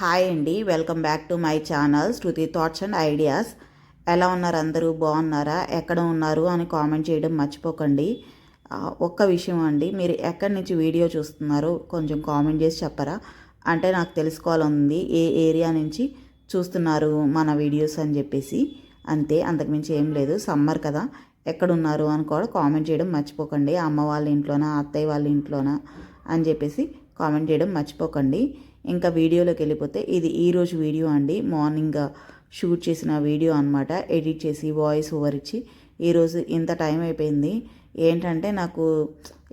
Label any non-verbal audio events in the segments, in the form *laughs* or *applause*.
Hi అండి welcome back to my channel Shruti thoughts and ideas. ఎలా ఉన్నారు అందరూ? బాగున్నారా? ఎక్కడ ఉన్నారు? అని కామెంట్ చేయడం మర్చిపోకండి. ఒక్క విషయం అండి మీరు ఎక్కడి నుంచి వీడియో చూస్తున్నారో కొంచెం కామెంట్ చేసి చెప్పరా? అంటే నాకు తెలుసుకోవాలని ఏ ఏరియా నుంచి చూస్తున్నారు మన వీడియోస్ అని చెప్పేసి. అంతే అంతకుమించి ఏం లేదు సమ్మర్ కదా ఎక్కడున్నారు అని కూడా కామెంట్ చేయడం మర్చిపోకండి. అమ్మ వాళ్ళ ఇంట్లోనా అత్తయ్య వాళ్ళ ఇంట్లోనా అని చెప్పేసి కామెంట్ చేయడం మర్చిపోకండి. ఇంకా వీడియోలోకి వెళ్ళిపోతే ఇది ఈరోజు వీడియో అండి. మార్నింగ్ షూట్ చేసిన వీడియో అనమాట ఎడిట్ చేసి వాయిస్ ఓవర్ ఇచ్చి ఈరోజు ఇంత టైం అయిపోయింది. ఏంటంటే నాకు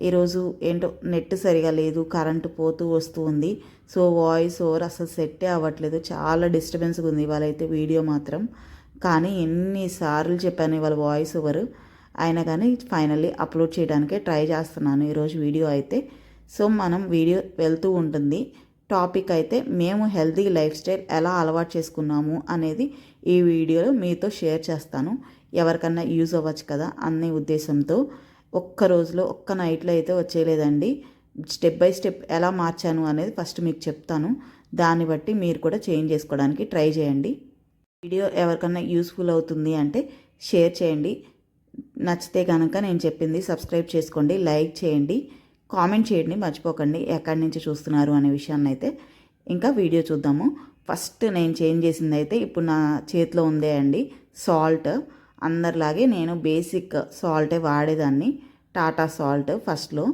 ఈరోజు ఏంటో నెట్ సరిగా లేదు కరెంటు పోతూ వస్తూ ఉంది. సో వాయిస్ ఓవర్ అసలు సెట్టే అవ్వట్లేదు. చాలా డిస్టర్బెన్స్గా ఉంది ఇవాళ అయితే వీడియో మాత్రం. కానీ ఎన్నిసార్లు చెప్పాను ఇవాళ వాయిస్ ఓవర్. అయినా కానీ ఫైనల్లీ అప్లోడ్ చేయడానికే ట్రై చేస్తున్నాను ఈరోజు వీడియో అయితే. సో మనం వీడియో వెళ్తూ ఉంటుంది. టాపిక్ అయితే మేము హెల్తీ లైఫ్ స్టైల్ ఎలా అలవాటు చేసుకున్నాము అనేది ఈ వీడియోలో మీతో షేర్ చేస్తాను. ఎవరికన్నా యూజ్ అవ్వచ్చు కదా అనే ఉద్దేశంతో ఒక్క రోజులో ఒక్క నైట్లో అయితే వచ్చేయలేదండి. స్టెప్ బై స్టెప్ ఎలా మార్చాను అనేది ఫస్ట్ మీకు చెప్తాను. దాన్ని బట్టి మీరు కూడా చేంజ్ చేసుకోవడానికి ట్రై చేయండి. వీడియో ఎవరికన్నా యూస్ఫుల్ అవుతుంది అంటే షేర్ చేయండి. నచ్చితే కనుక నేను చెప్పింది సబ్స్క్రైబ్ చేసుకోండి లైక్ చేయండి. కామెంట్ చేయండి మర్చిపోకండి. ఎక్కడి నుంచి చూస్తున్నారు అనే విషయాన్ని అయితే ఇంకా వీడియో చూద్దాము. ఫస్ట్ నేను చేంజ్ చేసింది అయితే ఇప్పుడు నా చేతిలో ఉందే అండి సాల్ట్. అందరిలాగే నేను బేసిక్ సాల్టే వాడేదాన్ని టాటా సాల్ట్ ఫస్ట్లో.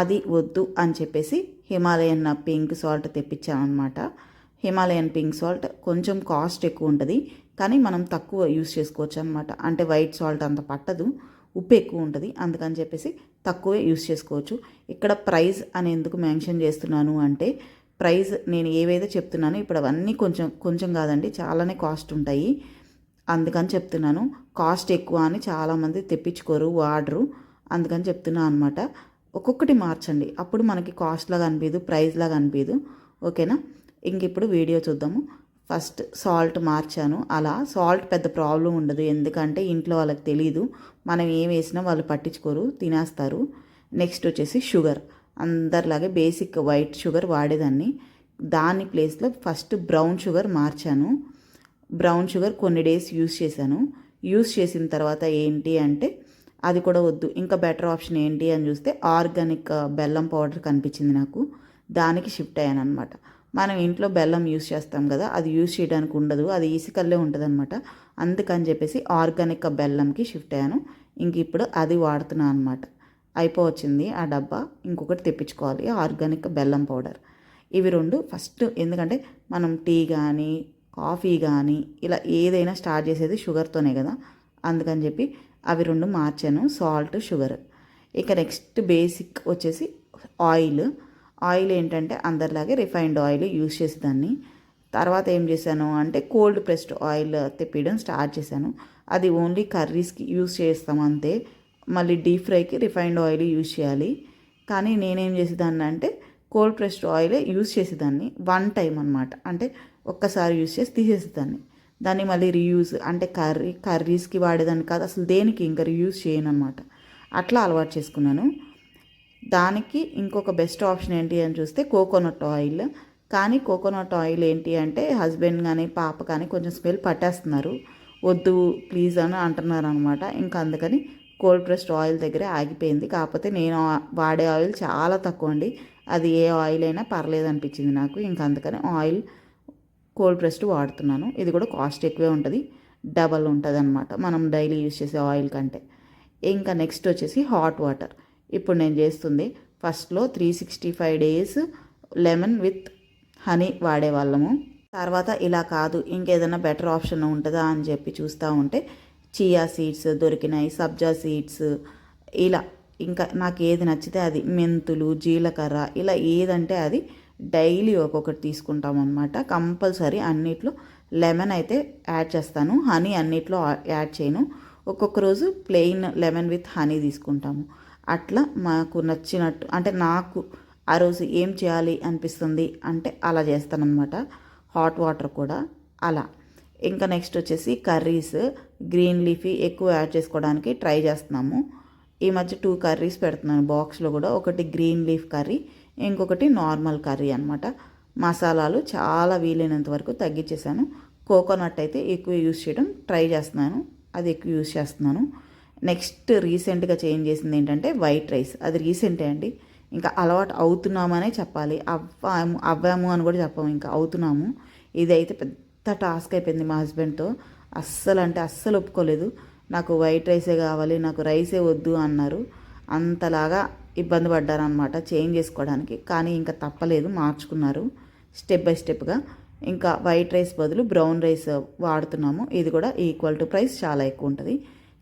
అది వద్దు అని చెప్పేసి హిమాలయన్ పింక్ సాల్ట్ తెప్పించామన్నమాట. హిమాలయన్ పింక్ సాల్ట్ కొంచెం కాస్ట్ ఎక్కువ ఉంటుంది కానీ మనం తక్కువ యూస్ చేసుకోవచ్చు అనమాట అంటే వైట్ సాల్ట్ అంత పట్టదు ఉప్పు ఎక్కువ ఉంటుంది. అందుకని చెప్పేసి తక్కువే యూస్ చేసుకోవచ్చు. ఇక్కడ ప్రైస్ అని ఎందుకు మెన్షన్ చేస్తున్నాను అంటే ప్రైస్ నేను ఏవైతే చెప్తున్నానో ఇప్పుడు అవన్నీ కొంచెం కొంచెం కాదండి చాలానే కాస్ట్ ఉంటాయి. అందుకని చెప్తున్నాను. కాస్ట్ ఎక్కువ అని చాలామంది తెప్పించుకోరు వాడరు. అందుకని చెప్తున్నా అనమాట ఒక్కొక్కటి మార్చండి. అప్పుడు మనకి కాస్ట్ లాగా అనిపించదు ప్రైస్ అనిపించదు ఓకేనా? ఇంక ఇప్పుడు వీడియో చూద్దాము. ఫస్ట్ సాల్ట్ మార్చాను. అలా సాల్ట్ పెద్ద ప్రాబ్లం ఉండదు. ఎందుకంటే ఇంట్లో వాళ్ళకి తెలియదు మనం ఏం వేసినా వాళ్ళు పట్టించుకోరు తినేస్తారు. నెక్స్ట్ వచ్చేసి షుగర్. అందరిలాగే బేసిక్ వైట్ షుగర్ వాడేదాన్ని. దాని ప్లేస్లో ఫస్ట్ బ్రౌన్ షుగర్ మార్చాను. బ్రౌన్ షుగర్ కొన్ని డేస్ యూస్ చేశాను. యూస్ చేసిన తర్వాత ఏంటి అంటే అది కూడా వద్దు. ఇంకా బెటర్ ఆప్షన్ ఏంటి అని చూస్తే ఆర్గానిక్ బెల్లం పౌడర్ కనిపించింది నాకు. దానికి షిఫ్ట్ అయ్యాను అనమాట మనం ఇంట్లో బెల్లం యూస్ చేస్తాం కదా అది యూస్ చేయడానికి ఉండదు అది ఇసుకల్లే ఉంటుంది అనమాట అందుకని చెప్పేసి ఆర్గానిక్ బెల్లంకి షిఫ్ట్ అయ్యాను. ఇంక ఇప్పుడు అది వాడుతున్నాను అనమాట అయిపోవచ్చింది ఆ డబ్బా. ఇంకొకటి తెప్పించుకోవాలి ఆర్గానిక్ బెల్లం పౌడర్. ఇవి రెండు ఫస్ట్ ఎందుకంటే మనం టీ కానీ కాఫీ కానీ ఇలా ఏదైనా స్టార్ట్ చేసేది షుగర్తోనే కదా. అందుకని చెప్పి అవి రెండు మార్చాను సాల్ట్ షుగర్. ఇక నెక్స్ట్ బేసిక్ వచ్చేసి ఆయిల్. ఆయిల్ ఏంటంటే అందరిలాగే రిఫైన్డ్ ఆయిల్ యూజ్ చేసేదాన్ని తర్వాత ఏం చేశాను అంటే కోల్డ్ ప్రెస్డ్ ఆయిల్ తెప్పియడం స్టార్ట్ చేశాను. అది ఓన్లీ కర్రీస్కి యూస్ చేస్తాం అంతే. మళ్ళీ డీప్ ఫ్రైకి రిఫైన్డ్ ఆయిల్ యూజ్ చేయాలి. కానీ నేనేం చేసేదాన్ని అంటే కోల్డ్ ప్రెస్డ్ ఆయిలే యూస్ చేసేదాన్ని వన్ టైం అనమాట అంటే ఒక్కసారి యూజ్ చేసి తీసేసేదాన్ని. దాన్ని మళ్ళీ రీయూజ్ అంటే కర్రీ కర్రీస్కి వాడేదాన్ని కాదు. అసలు దేనికి ఇంకా రీయూజ్ చేయను అనమాట అట్లా అలవాటు చేసుకున్నాను. దానికి ఇంకొక బెస్ట్ ఆప్షన్ ఏంటి అని చూస్తే కోకోనట్ ఆయిల్ కానీ కోకోనట్ ఆయిల్ ఏంటి అంటే హస్బెండ్ కానీ పాప కానీ కొంచెం స్మెల్ పట్టేస్తున్నారు. వద్దు ప్లీజ్ అని అంటున్నారు అనమాట ఇంకా అందుకని కోల్డ్ ప్రెస్డ్ ఆయిల్ దగ్గరే ఆగిపోయింది. కాకపోతే నేను వాడే ఆయిల్ చాలా తక్కువ అండి. అది ఏ ఆయిల్ అయినా పర్లేదు అనిపించింది నాకు. ఇంకా అందుకని ఆయిల్ కోల్డ్ ప్రెస్డ్ వాడుతున్నాను. ఇది కూడా కాస్ట్ ఎక్కువే ఉంటుంది. డబల్ ఉంటుంది అనమాట మనం డైలీ యూస్ చేసే ఆయిల్ కంటే. ఇంకా నెక్స్ట్ వచ్చేసి హాట్ వాటర్ ఇప్పుడు నేను చేస్తుంది. ఫస్ట్లో three sixty five days lemon with honey వాడేవాళ్ళము. తర్వాత ఇలా కాదు ఇంకేదైనా బెటర్ ఆప్షన్ ఉంటుందా అని చెప్పి చూస్తూ ఉంటే చియా సీడ్స్ దొరికినాయి సబ్జా సీడ్స్ ఇలా. ఇంకా నాకు ఏది నచ్చితే అది మెంతులు జీలకర్ర ఇలా ఏదంటే అది డైలీ ఒక్కొక్కటి తీసుకుంటాం అనమాట కంపల్సరీ అన్నిట్లో లెమన్ అయితే యాడ్ చేస్తాను. హనీ అన్నిట్లో యాడ్ చేయను. ఒక్కొక్క రోజు ప్లెయిన్ లెమన్ విత్ హనీ తీసుకుంటాము. అట్లా మాకు నచ్చినట్టు అంటే నాకు ఆ రోజు ఏం చేయాలి అనిపిస్తుంది అంటే అలా చేస్తానమాట హాట్ వాటర్ కూడా అలా. ఇంకా నెక్స్ట్ వచ్చేసి కర్రీస్ గ్రీన్ లీఫీ ఎక్కువ యాడ్ చేసుకోవడానికి ట్రై చేస్తున్నాము. ఈ మధ్య టూ కర్రీస్ పెడుతున్నాను. బాక్స్లో కూడా ఒకటి గ్రీన్ లీఫ్ కర్రీ ఇంకొకటి నార్మల్ కర్రీ అనమాట మసాలాలు చాలా వీలైనంత వరకు తగ్గించేసాను. కోకోనట్ అయితే ఎక్కువ యూస్ చేయడం ట్రై చేస్తున్నాను. అది ఎక్కువ యూస్ చేస్తున్నాను. నెక్స్ట్ రీసెంట్గా చేంజ్ చేసింది ఏంటంటే వైట్ రైస్. అది రీసెంటే అండి. ఇంకా అలవాటు అవుతున్నామనే చెప్పాలి. అవ్వాము అవ్వాము అని కూడా చెప్పాము. ఇంకా అవుతున్నాము. ఇది అయితే పెద్ద టాస్క్ అయిపోయింది మా హస్బెండ్తో. అస్సలు అంటే అస్సలు ఒప్పుకోలేదు. నాకు వైట్ రైసే కావాలి నాకు రైసే వద్దు అన్నారు. అంతలాగా ఇబ్బంది పడ్డారనమాట చేంజ్ చేసుకోవడానికి. కానీ ఇంకా తప్పలేదు మార్చుకున్నారు స్టెప్ బై స్టెప్గా. ఇంకా వైట్ రైస్ బదులు బ్రౌన్ రైస్ వాడుతున్నాము. ఇది కూడా ఈక్వల్ టు ప్రైస్ చాలా ఎక్కువ ఉంటుంది.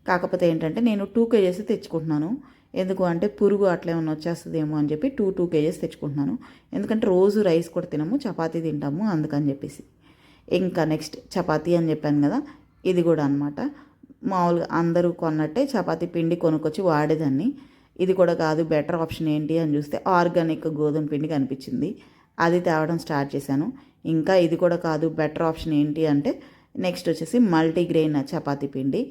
కాకపోతే ఏంటంటే నేను టూ కేజెస్ తెచ్చుకుంటున్నాను. ఎందుకు అంటే పురుగు అట్లా ఏమైనా వచ్చేస్తుందేమో అని చెప్పి టూ టూ కేజెస్ తెచ్చుకుంటున్నాను. ఎందుకంటే రోజు రైస్ కూడా తినము చపాతీ తింటాము అందుకని చెప్పేసి. ఇంకా నెక్స్ట్ చపాతీ అని చెప్పాను కదా ఇది కూడా అనమాట మామూలుగా అందరూ కొన్నట్టే చపాతీ పిండి కొనుక్కొచ్చి వాడేదాన్ని. ఇది కూడా కాదు బెటర్ ఆప్షన్ ఏంటి అని చూస్తే ఆర్గానిక్ గోధుమ పిండి కనిపించింది. అది తేవడం స్టార్ట్ చేశాను. ఇంకా ఇది కూడా కాదు బెటర్ ఆప్షన్ ఏంటి అంటే నెక్స్ట్ వచ్చేసి మల్టీగ్రెయిన్ చపాతీ పిండి.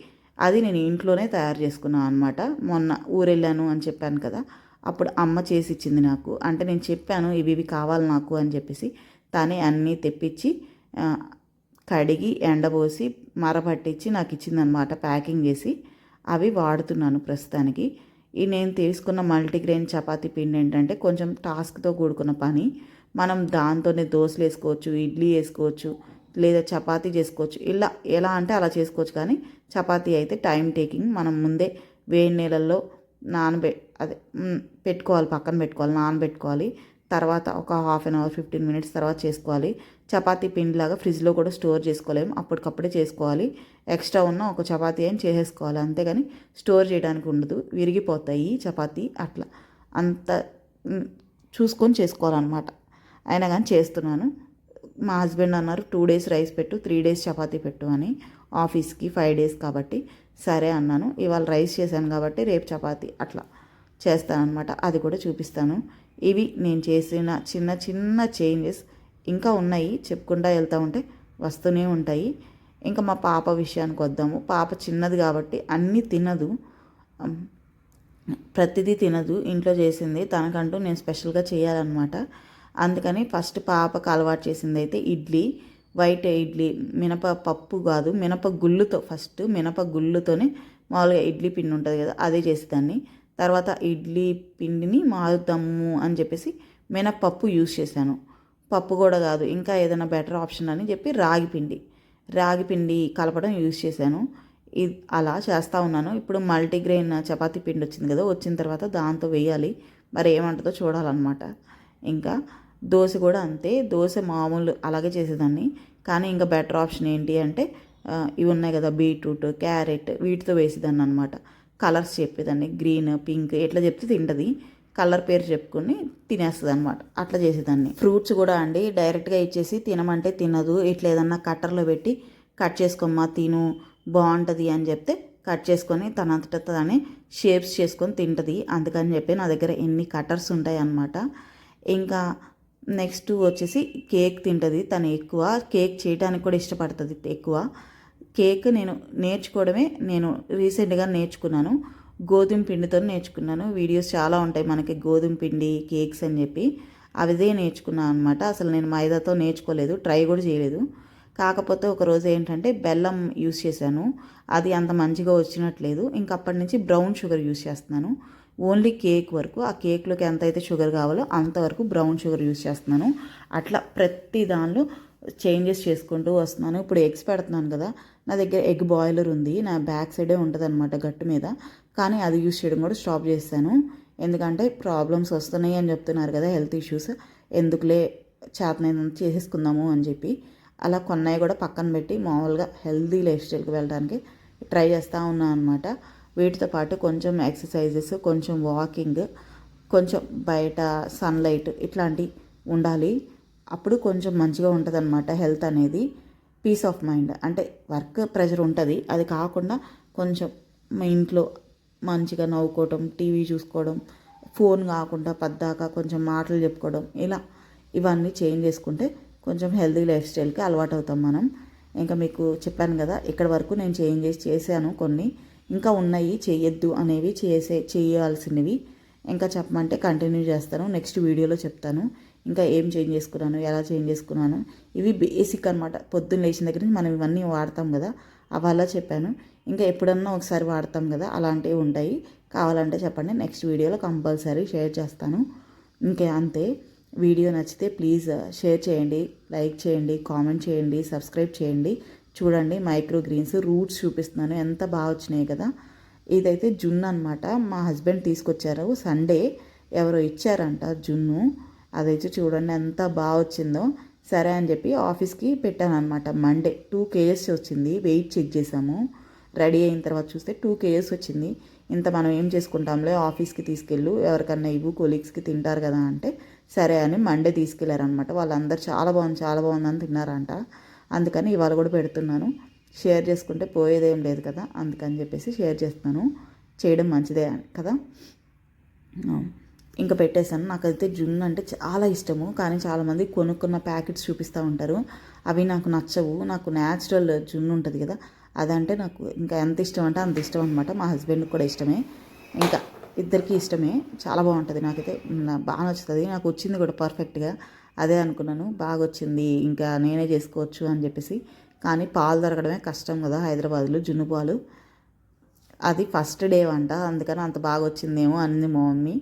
అది నేను ఇంట్లోనే తయారు చేసుకున్నాను అనమాట మొన్న ఊరెళ్ళాను అని చెప్పాను కదా అప్పుడు అమ్మ చేసి ఇచ్చింది నాకు. అంటే నేను చెప్పాను ఇవి ఇవి కావాలి నాకు అని చెప్పేసి తనే అన్నీ తెప్పించి కడిగి ఎండబోసి మరపట్టించి నాకు ఇచ్చిందనమాట ప్యాకింగ్ చేసి. అవి వాడుతున్నాను ప్రస్తుతానికి. ఈ నేను తీసుకున్న మల్టీగ్రెయిన్ చపాతీ పిండి ఏంటంటే కొంచెం టాస్క్తో కూడుకున్న పని. మనం దాంతోనే దోశలు వేసుకోవచ్చు ఇడ్లీ వేసుకోవచ్చు లేదా చపాతీ చేసుకోవచ్చు. ఇలా ఎలా అంటే అలా చేసుకోవచ్చు కానీ చపాతీ అయితే టైం టేకింగ్. మనం ముందే వేడి నీళ్ళల్లో నానబె అదే పెట్టుకోవాలి పక్కన పెట్టుకోవాలి నానబెట్టుకోవాలి. తర్వాత ఒక half an hour fifteen minutes తర్వాత చేసుకోవాలి. చపాతీ పిండిలాగా ఫ్రిడ్జ్లో కూడా స్టోర్ చేసుకోలేము. అప్పటికప్పుడే చేసుకోవాలి. ఎక్స్ట్రా ఉన్న ఒక చపాతీ అని చేసేసుకోవాలి. అంతేగాని స్టోర్ చేయడానికి ఉండదు. విరిగిపోతాయి చపాతీ అట్లా. అంత చూసుకొని చేసుకోవాలన్నమాట. అయినా కానీ చేస్తున్నాను. మా హస్బెండ్ అన్నారు టూ డేస్ రైస్ పెట్టు త్రీ డేస్ చపాతీ పెట్టు అని ఆఫీస్కి ఫైవ్ డేస్ కాబట్టి సరే అన్నాను. ఇవాళ రైస్ చేశాను కాబట్టి రేపు చపాతీ అట్లా చేస్తానమాట అది కూడా చూపిస్తాను. ఇవి నేను చేసిన చిన్న చిన్న చేంజెస్ ఇంకా ఉన్నాయి. చెప్పుకుంటా వెళ్తూ ఉంటే వస్తూనే ఉంటాయి. ఇంకా మా పాప విషయానికి వద్దాము. పాప చిన్నది కాబట్టి అన్నీ తినదు. ప్రతిదీ తినదు. ఇంట్లో చేసింది తనకంటూ నేను స్పెషల్గా చేయాలన్నమాట. అందుకని ఫస్ట్ పాపకు అలవాటు చేసింది అయితే ఇడ్లీ వైట్ ఇడ్లీ మినప పప్పు కాదు మినప గుళ్ళుతో ఫస్ట్ మినప గుళ్ళుతోనే మామూలుగా ఇడ్లీ పిండి ఉంటుంది కదా అదే చేసేదాన్ని. తర్వాత ఇడ్లీ పిండిని మారుద్దాము అని చెప్పేసి మినపప్పు యూజ్ చేశాను. పప్పు కూడా కాదు ఇంకా ఏదైనా బెటర్ ఆప్షన్ అని చెప్పి రాగి పిండి. రాగి పిండి కలపడం యూజ్ చేశాను. ఇది అలా చేస్తూ ఉన్నాను. ఇప్పుడు మల్టీగ్రెయిన్ చపాతీ పిండి వచ్చింది కదా వచ్చిన తర్వాత దాంతో వేయాలి. మరి ఏమంటుందో చూడాలన్నమాట. ఇంకా దోశ కూడా అంతే. దోశ మామూలు అలాగే చేసేదాన్ని. కానీ ఇంకా బెటర్ ఆప్షన్ ఏంటి అంటే ఇవి ఉన్నాయి కదా బీట్రూట్ క్యారెట్ వీటితో వేసేదాన్ని అనమాట కలర్స్ చెప్పేదాన్ని. గ్రీన్ పింక్ ఎట్లా చెప్తే తింటుంది. కలర్ పేరు చెప్పుకొని తినేస్తుంది అనమాట అట్లా చేసేదాన్ని. ఫ్రూట్స్ కూడా అండి డైరెక్ట్గా ఇచ్చేసి తినమంటే తినదు. ఇట్లా ఏదన్నా కట్టర్లో పెట్టి కట్ చేసుకోమ్మా తిను బాగుంటుంది అని చెప్తే కట్ చేసుకొని తనంతట తనే షేప్స్ చేసుకొని తింటుంది. అందుకని చెప్పి నా దగ్గర ఎన్ని కట్టర్స్ ఉంటాయి అన్నమాట ఇంకా నెక్స్ట్ వచ్చేసి కేక్ తింటుంది. తను ఎక్కువ కేక్ చేయడానికి కూడా ఇష్టపడుతుంది ఎక్కువ. కేక్ నేను నేర్చుకోవడమే నేను రీసెంట్గా నేర్చుకున్నాను. గోధుమ పిండితో నేర్చుకున్నాను. వీడియోస్ చాలా ఉంటాయి మనకి గోధుమ పిండి కేక్స్ అని చెప్పి. అవిదే నేర్చుకున్నాను అనమాట అసలు నేను మైదాతో నేర్చుకోలేదు ట్రై కూడా చేయలేదు. కాకపోతే ఒకరోజు ఏంటంటే బెల్లం యూస్ చేశాను. అది అంత మంచిగా వచ్చినట్లేదు. ఇంకప్పటి నుంచి బ్రౌన్ షుగర్ యూస్ చేస్తున్నాను. ఓన్లీ కేక్ వరకు ఆ కేక్లోకి ఎంత అయితే షుగర్ కావాలో అంతవరకు బ్రౌన్ షుగర్ యూస్ చేస్తున్నాను. అట్లా ప్రతి దానిలో చేంజెస్ చేసుకుంటూ వస్తున్నాను. ఇప్పుడు ఎగ్స్ పెడుతున్నాను కదా నా దగ్గర ఎగ్ బాయిలర్ ఉంది నా బ్యాక్ సైడే ఉంటుంది అనమాట గట్టు మీద కానీ అది యూస్ చేయడం కూడా స్టాప్ చేశాను ఎందుకంటే ప్రాబ్లమ్స్ వస్తున్నాయి అని చెప్తున్నారు కదా హెల్త్ ఇష్యూస్ ఎందుకులే చేతనైనంత చేసేసుకుందాము అని చెప్పి. అలా కొన్నాయి కూడా పక్కన పెట్టి మామూలుగా హెల్తీ లైఫ్ స్టైల్కి వెళ్ళడానికి ట్రై చేస్తూ ఉన్నాను అనమాట వీటితో పాటు కొంచెం ఎక్సర్సైజెస్ కొంచెం వాకింగ్ కొంచెం బయట సన్లైట్ ఇట్లాంటివి ఉండాలి. అప్పుడు కొంచెం మంచిగా ఉంటుంది అనమాట హెల్త్ అనేది. పీస్ ఆఫ్ మైండ్ అంటే వర్క్ ప్రెషర్ ఉంటుంది. అది కాకుండా కొంచెం మా ఇంట్లో మంచిగా నవ్వుకోవడం టీవీ చూసుకోవడం ఫోన్ కాకుండా పద్దాక కొంచెం మాటలు చెప్పుకోవడం ఇలా ఇవన్నీ చేంజ్ చేసుకుంటే కొంచెం హెల్తీ లైఫ్ స్టైల్కి అలవాటు అవుతాం మనం. ఇంకా మీకు చెప్పాను కదా ఇక్కడ వరకు నేను చేంజ్ చేసి చేశాను కొన్ని. ఇంకా ఉన్నాయి చేయొద్దు అనేవి చేసే చేయాల్సినవి. ఇంకా చెప్పమంటే కంటిన్యూ చేస్తాను. నెక్స్ట్ వీడియోలో చెప్తాను. ఇంకా ఏం చేంజ్ చేసుకున్నాను ఎలా చేంజ్ చేసుకున్నాను. ఇవి బేసిక్ అనమాట పొద్దున్న లేచిన దగ్గర నుంచి మనం ఇవన్నీ వాడతాం కదా. అవి అలా చెప్పాను. ఇంకా ఎప్పుడన్నా ఒకసారి వాడతాం కదా. అలాంటివి ఉంటాయి. కావాలంటే చెప్పండి. నెక్స్ట్ వీడియోలో కంపల్సరీ షేర్ చేస్తాను. ఇంకే అంతే. వీడియో నచ్చితే ప్లీజ్ షేర్ uh, చేయండి. లైక్ చేయండి. కామెంట్ చేయండి. సబ్స్క్రైబ్ చేయండి. చూడండి మైక్రో గ్రీన్స్ రూట్స్ చూపిస్తున్నాను. ఎంత బాగా వచ్చినాయి కదా. ఇదైతే జున్ను అనమాట మా హస్బెండ్ తీసుకొచ్చారు. సండే ఎవరో ఇచ్చారంట జున్ను. అదైతే చూడండి ఎంత బాగా వచ్చిందో. సరే అని చెప్పి ఆఫీస్కి పెట్టాను అనమాట మండే టూ కేజెస్ వచ్చింది. వెయిట్ చెక్ చేసాము రెడీ అయిన తర్వాత చూస్తే టూ కేజెస్ వచ్చింది. ఇంత మనం ఏం చేసుకుంటాంలే? ఆఫీస్కి తీసుకెళ్ళు. ఎవరికన్నా ఇవ్వు కొలీగ్స్కి తింటారు కదా అంటే సరే అని మండే తీసుకెళ్ళారనమాట వాళ్ళందరూ చాలా బాగుంది చాలా బాగుందని తిన్నారంట. అందుకని ఇవాళ కూడా పెడుతున్నాను. షేర్ చేసుకుంటే పోయేదేం లేదు కదా అందుకని చెప్పేసి షేర్ చేస్తున్నాను. చేయడం మంచిదే కదా? ఇంకా పెట్టేశాను. నాకైతే జున్ను అంటే చాలా ఇష్టము కానీ చాలామంది కొనుక్కున్న ప్యాకెట్స్ చూపిస్తూ ఉంటారు. అవి నాకు నచ్చవు. నాకు న్యాచురల్ జున్ను ఉంటుంది కదా అదంటే నాకు ఇంకా ఎంత ఇష్టం అంటే అంత ఇష్టం అనమాట మా హస్బెండ్కి కూడా ఇష్టమే. ఇంకా ఇద్దరికి ఇష్టమే. చాలా బాగుంటుంది నాకైతే. బాగా నచ్చుతుంది. నాకు వచ్చింది కూడా పర్ఫెక్ట్గా అదే అనుకున్నాను. బాగా వచ్చింది ఇంకా నేనే చేసుకోవచ్చు అని చెప్పేసి. కానీ పాలు దొరకడమే కష్టం కదా హైదరాబాద్లో జున్ను పాలు అది ఫస్ట్ డే వంట. అందుకని అంత బాగా వచ్చిందేమో అంది మా మమ్మీ.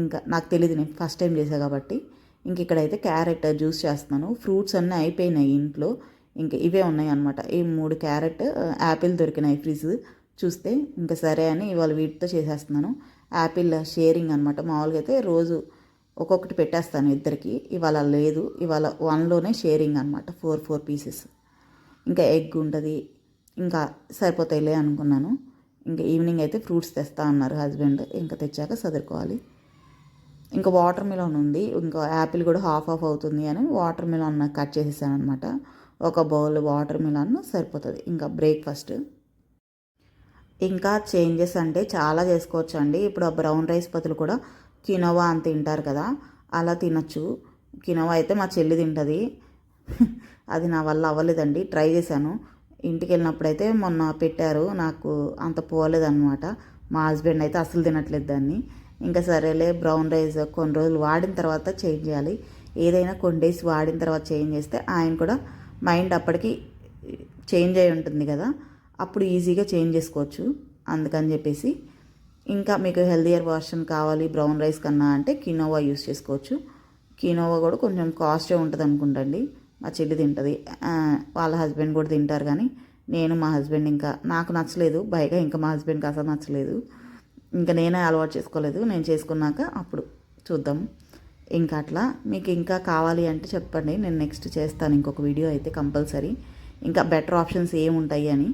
ఇంకా నాకు తెలియదు నేను ఫస్ట్ టైం చేసా కాబట్టి. ఇంక ఇక్కడైతే క్యారెట్ జ్యూస్ చేస్తున్నాను. ఫ్రూట్స్ అన్నీ అయిపోయినాయి ఇంట్లో. ఇంకా ఇవే ఉన్నాయి అనమాట ఈ మూడు క్యారెట్ యాపిల్ దొరికినాయి ఫ్రిడ్జ్. చూస్తే ఇంకా సరే అని ఇవాళ వీటితో చేసేస్తున్నాను. యాపిల్ షేరింగ్ అనమాట మామూలుగా అయితే రోజు ఒక్కొక్కటి పెట్టేస్తాను ఇద్దరికి. ఇవాళ లేదు. ఇవాళ వన్లోనే షేరింగ్ అనమాట ఫోర్ ఫోర్ పీసెస్. ఇంకా ఎగ్ ఉంటుంది. ఇంకా సరిపోతాయిలే అనుకున్నాను. ఇంకా ఈవినింగ్ అయితే ఫ్రూట్స్ తెస్తా అన్నారు హస్బెండ్. ఇంకా తెచ్చాక సదురుకోవాలి. ఇంకా వాటర్ మిలన్ ఉంది. ఇంకా యాపిల్ కూడా హాఫ్ ఆఫ్ అవుతుంది అని వాటర్ మిలన్ కట్ చేసేసాను అనమాట ఒక బౌల్ వాటర్ మిలన్ సరిపోతుంది. ఇంకా బ్రేక్ఫాస్ట్. ఇంకా చేంజెస్ అంటే చాలా చేసుకోవచ్చు అండి ఇప్పుడు ఆ బ్రౌన్ రైస్ బదులు కూడా కినోవా అని తింటారు కదా అలా తినచ్చు. కినోవా అయితే మా చెల్లి తింటుంది. *laughs* అది నా వల్ల అవ్వలేదండి. ట్రై చేశాను. ఇంటికి వెళ్ళినప్పుడైతే మొన్న పెట్టారు. నాకు అంత పోలేదన్నమాట. మా హస్బెండ్ అయితే అసలు తినట్లేదు దాన్ని. ఇంకా సరేలే బ్రౌన్ రైస్ కొన్ని రోజులు వాడిన తర్వాత చేంజ్ చేయాలి. ఏదైనా కొన్ని డేస్ వాడిన తర్వాత చేంజ్ చేస్తే ఆయన కూడా మైండ్ అప్పటికి చేంజ్ అయి ఉంటుంది కదా. అప్పుడు ఈజీగా చేంజ్ చేసుకోవచ్చు. అందుకని చెప్పేసి ఇంకా మీకు హెల్దియర్ వర్షన్ కావాలి బ్రౌన్ రైస్ కన్నా అంటే కినోవా యూస్ చేసుకోవచ్చు. కినోవా కూడా కొంచెం కాస్టే ఉంటుంది అనుకుంటండి. మా చెల్లి తింటుంది. వాళ్ళ హస్బెండ్ కూడా తింటారు కానీ నేను మా హస్బెండ్ ఇంకా నాకు నచ్చలేదు. పైగా ఇంకా మా హస్బెండ్కి అసలు నచ్చలేదు. ఇంకా నేనే అలవాటు చేసుకోలేదు. నేను చేసుకున్నాక అప్పుడు చూద్దాం. ఇంకా అట్లా మీకు ఇంకా కావాలి అంటే చెప్పండి. నేను నెక్స్ట్ చేస్తాను ఇంకొక వీడియో అయితే కంపల్సరీ. ఇంకా బెటర్ ఆప్షన్స్ ఏముంటాయి అని.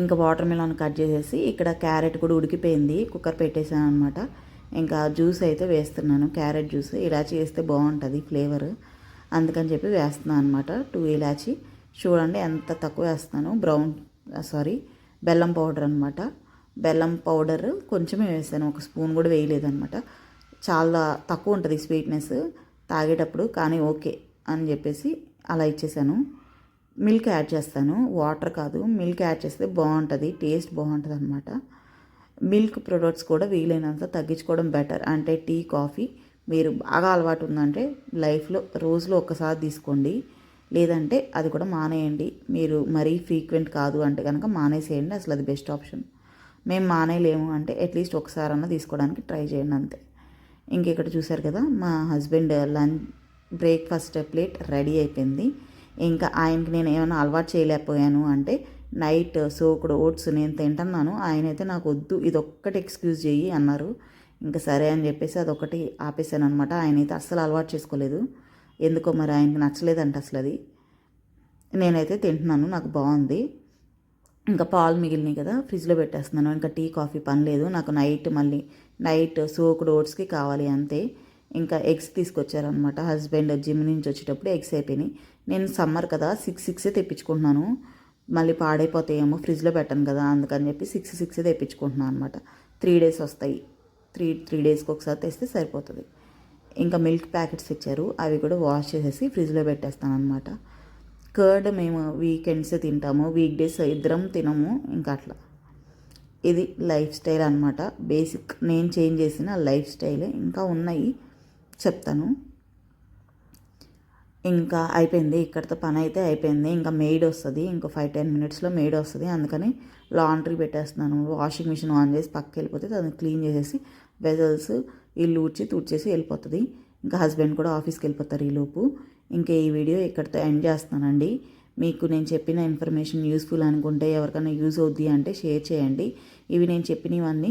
ఇంకా వాటర్ మిలన్ కట్ చేసేసి ఇక్కడ క్యారెట్ కూడా ఉడికిపోయింది. కుక్కర్ పెట్టేశాను అనమాట ఇంకా జ్యూస్ అయితే వేస్తున్నాను. క్యారెట్ జ్యూస్ ఇలాచి వేస్తే బాగుంటుంది ఫ్లేవర్. అందుకని చెప్పి వేస్తున్నాను అనమాట టూ ఇలాచి. చూడండి ఎంత తక్కువ వేస్తున్నాను. బ్రౌన్ సారీ బెల్లం పౌడర్ అనమాట బెల్లం పౌడర్ కొంచెమే వేసాను. ఒక స్పూన్ కూడా వేయలేదనమాట చాలా తక్కువ ఉంటుంది స్వీట్నెస్. తాగేటప్పుడు కానీ ఓకే అని చెప్పేసి అలా ఇచ్చేసాను. మిల్క్ యాడ్ చేస్తాను. వాటర్ కాదు మిల్క్ యాడ్ చేస్తే బాగుంటుంది టేస్ట్ బాగుంటుంది అనమాట మిల్క్ ప్రొడక్ట్స్ కూడా వీలైనంత తగ్గించుకోవడం బెటర్. అంటే టీ కాఫీ మీరు బాగా అలవాటు ఉందంటే లైఫ్లో రోజులో ఒక్కసారి తీసుకోండి. లేదంటే అది కూడా మానేయండి. మీరు మరీ ఫ్రీక్వెంట్ కాదు అంటే కనుక మానేసేయండి అసలు అది బెస్ట్ ఆప్షన్. మేము మానేయలేము అంటే అట్లీస్ట్ ఒకసారన్నా తీసుకోవడానికి ట్రై చేయండి అంతే. ఇంక ఇక్కడ చూసారు కదా మా husband lunch breakfast plate ready అయిపోయింది. ఇంకా ఆయనకి నేను ఏమైనా అలవాటు చేయలేకపోయాను అంటే నైట్ సోకుడు ఓట్స్ నేను తింటున్నాను. ఆయన అయితే నాకు వద్దు ఇది ఒక్కటి ఎక్స్క్యూజ్ చెయ్యి అన్నారు. ఇంకా సరే అని చెప్పేసి అదొకటి ఆపేసాను అనమాట ఆయన అయితే అస్సలు అలవాటు చేసుకోలేదు. ఎందుకో మరి ఆయనకి నచ్చలేదంట అసలు అది. నేనైతే తింటున్నాను నాకు బాగుంది. ఇంకా పాలు మిగిలినాయి కదా ఫ్రిడ్జ్లో పెట్టేస్తున్నాను. ఇంకా టీ కాఫీ పని లేదు. నాకు నైట్ మళ్ళీ నైట్ సోకుడు ఓట్స్కి కావాలి అంతే. ఇంకా ఎగ్స్ తీసుకొచ్చారనమాట హస్బెండ్ జిమ్ నుంచి వచ్చేటప్పుడు ఎగ్స్ అయిపోయినాయి. నేను సమ్మర్ కదా సిక్స్ సిక్సే తెప్పించుకుంటున్నాను. మళ్ళీ పాడైపోతాయేమో ఫ్రిడ్జ్లో పెట్టాను కదా అందుకని చెప్పి సిక్స్ సిక్సే తెప్పించుకుంటున్నాను అనమాట త్రీ డేస్ వస్తాయి. త్రీ త్రీ డేస్కి ఒకసారి తెస్తే సరిపోతుంది. ఇంకా మిల్క్ ప్యాకెట్స్ ఇచ్చారు అవి కూడా వాష్ చేసేసి ఫ్రిడ్జ్లో పెట్టేస్తాను అనమాట కర్డ్ మేము వీకెండ్స్ తింటాము. వీక్ డేస్ ఇద్దరం తినము. ఇంకా అట్లా. ఇది లైఫ్ స్టైల్ అనమాట బేసిక్ నేను చేంజ్ చేసిన లైఫ్ స్టైలే. ఇంకా ఉన్నాయి. చెప్తాను. ఇంకా అయిపోయింది. ఇక్కడితో పని అయితే అయిపోయింది. ఇంకా మెయిడ్ వస్తుంది. ఇంకో ఫైవ్ టెన్ మినిట్స్లో మెయిడ్ వస్తుంది. అందుకని లాండ్రీ పెట్టేస్తున్నాను. వాషింగ్ మిషన్ ఆన్ చేసి పక్కకి వెళ్ళిపోతే దాన్ని క్లీన్ చేసేసి వెజల్స్ ఇల్లు ఊడ్చి తుడిచేసి వెళ్ళిపోతుంది. ఇంకా హస్బెండ్ కూడా ఆఫీస్కి వెళ్ళిపోతారు ఈలోపు ఇంకా ఈ వీడియో ఇక్కడితో ఎండ్ చేస్తానండి మీకు నేను చెప్పిన ఇన్ఫర్మేషన్ యూస్ఫుల్ అనుకుంటే ఎవరికైనా యూజ్ అవుద్ది అంటే షేర్ చేయండి. ఇవి నేను చెప్పినవన్నీ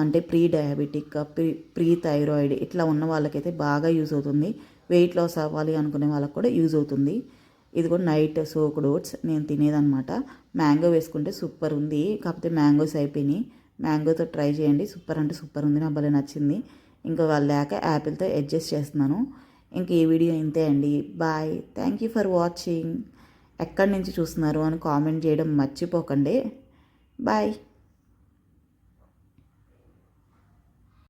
అంటే pre diabetic pre pre thyroid ఇట్లా ఉన్న వాళ్ళకైతే బాగా యూజ్ అవుతుంది. వెయిట్ లాస్ అవ్వాలి అనుకునే వాళ్ళకి కూడా యూజ్ అవుతుంది. ఇది కూడా నైట్ సోక్డ్ ఓట్స్ నేను తినేదనమాట మ్యాంగో వేసుకుంటే సూపర్ ఉంది. కాకపోతే మ్యాంగోస్ అయిపోయినాయి. మ్యాంగోతో ట్రై చేయండి. సూపర్ అంటే సూపర్ ఉంది. నా భలే నచ్చింది. ఇంకా వాళ్ళు లేక యాపిల్తో అడ్జస్ట్ చేస్తున్నాను. ఇంక ఈ వీడియో ఇంతే అండి. Bye. Thank you for watching ఎక్కడి నుంచి చూస్తున్నారు అని కామెంట్ చేయడం మర్చిపోకండి. బాయ్.